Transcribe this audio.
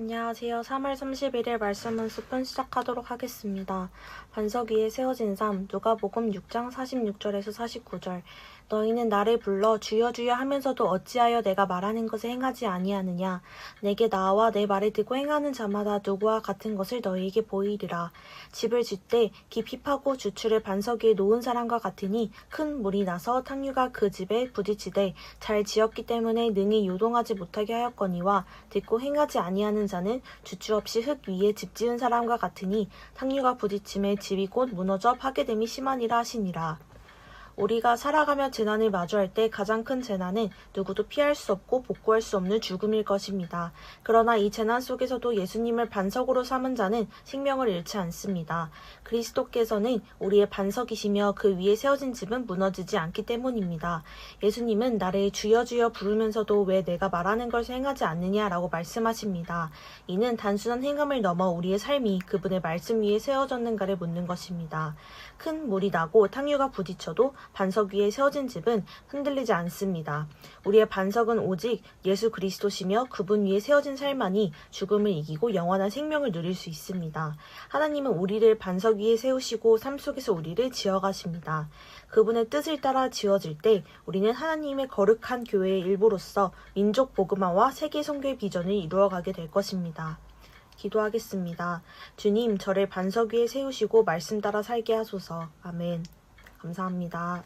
안녕하세요. 3월 31일 말씀 은습은 시작하도록 하겠습니다. 반석 위에 세워진 삶, 누가복음 6장 46절에서 49절. 너희는 나를 불러 주여 주여 하면서도 어찌하여 내가 말하는 것을 행하지 아니하느냐? 내게 나와 내 말을 듣고 행하는 자마다 누구와 같은 것을 너희에게 보이리라. 집을 짓되 깊이 파고 주추를 반석 위에 놓은 사람과 같으니 큰 물이 나서 탕류가 그 집에 부딪히되 잘 지었기 때문에 능히 요동하지 못하게 하였거니와 듣고 행하지 아니하는 자는 주추 없이 흙 위에 집 지은 사람과 같으니 탕류가 부딪힘에 집이 곧 무너져 파괴됨이 심하니라 하시니라. 우리가 살아가며 재난을 마주할 때 가장 큰 재난은 누구도 피할 수 없고 복구할 수 없는 죽음일 것입니다. 그러나 이 재난 속에서도 예수님을 반석으로 삼은 자는 생명을 잃지 않습니다. 그리스도께서는 우리의 반석이시며 그 위에 세워진 집은 무너지지 않기 때문입니다. 예수님은 나를 주여 주여 부르면서도 왜 내가 말하는 것을 행하지 않느냐라고 말씀하십니다. 이는 단순한 행함을 넘어 우리의 삶이 그분의 말씀 위에 세워졌는가를 묻는 것입니다. 큰 물이 나고 탕류가 부딪혀도 반석 위에 세워진 집은 흔들리지 않습니다. 우리의 반석은 오직 예수 그리스도시며 그분 위에 세워진 삶만이 죽음을 이기고 영원한 생명을 누릴 수 있습니다. 하나님은 우리를 반석 위에 세우시고 삶 속에서 우리를 지어가십니다. 그분의 뜻을 따라 지어질 때 우리는 하나님의 거룩한 교회의 일부로서 민족 복음화와 세계 선교의 비전을 이루어가게 될 것입니다. 기도하겠습니다. 주님, 저를 반석 위에 세우시고 말씀 따라 살게 하소서. 아멘. 감사합니다.